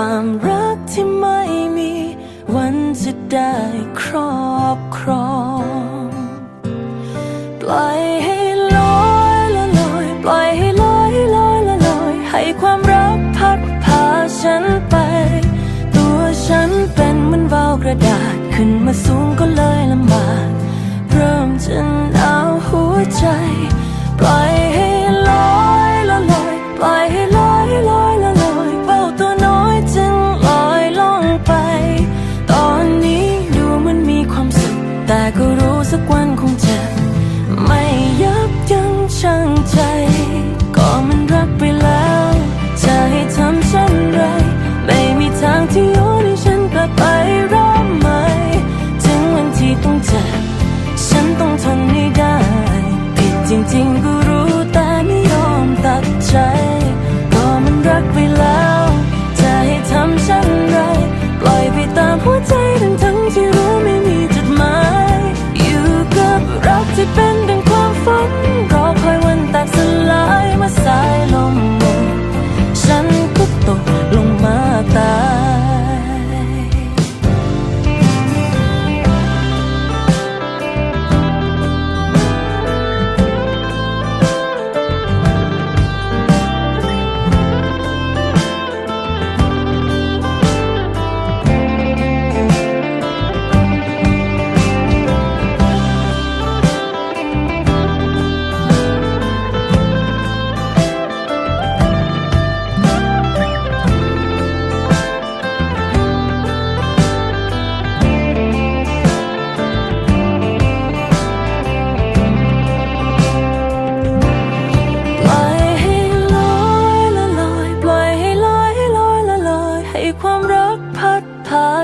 ความรักที่ไม่มี วันจะได้ครอบครอง ปล่อยให้ลอยละลอย ปล่อยให้ลอยลอยละลอย ให้ความรักพัดพาฉันไป ตัวฉันเป็นเหมือนวาวกระดาษ ขึ้นมาสูงก็เลยลำบาก เริ่มจะหนาวหัวใจ ปล่อย แต่ก็รู้สักวันคงจะไม่ยับยั้งชั่งใจ ก็มันรักไปแล้ว จะให้ทำเช่นไร ไม่มีทางที่โยนให้ฉันกลับไปเริ่มใหม่ ถึงวันที่ต้องเจ็บ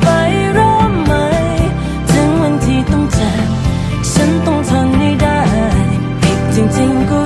ไปรอไหม ถึงวันที่ต้องจาฉันต้องทนให้ได้ผิดจริงๆก็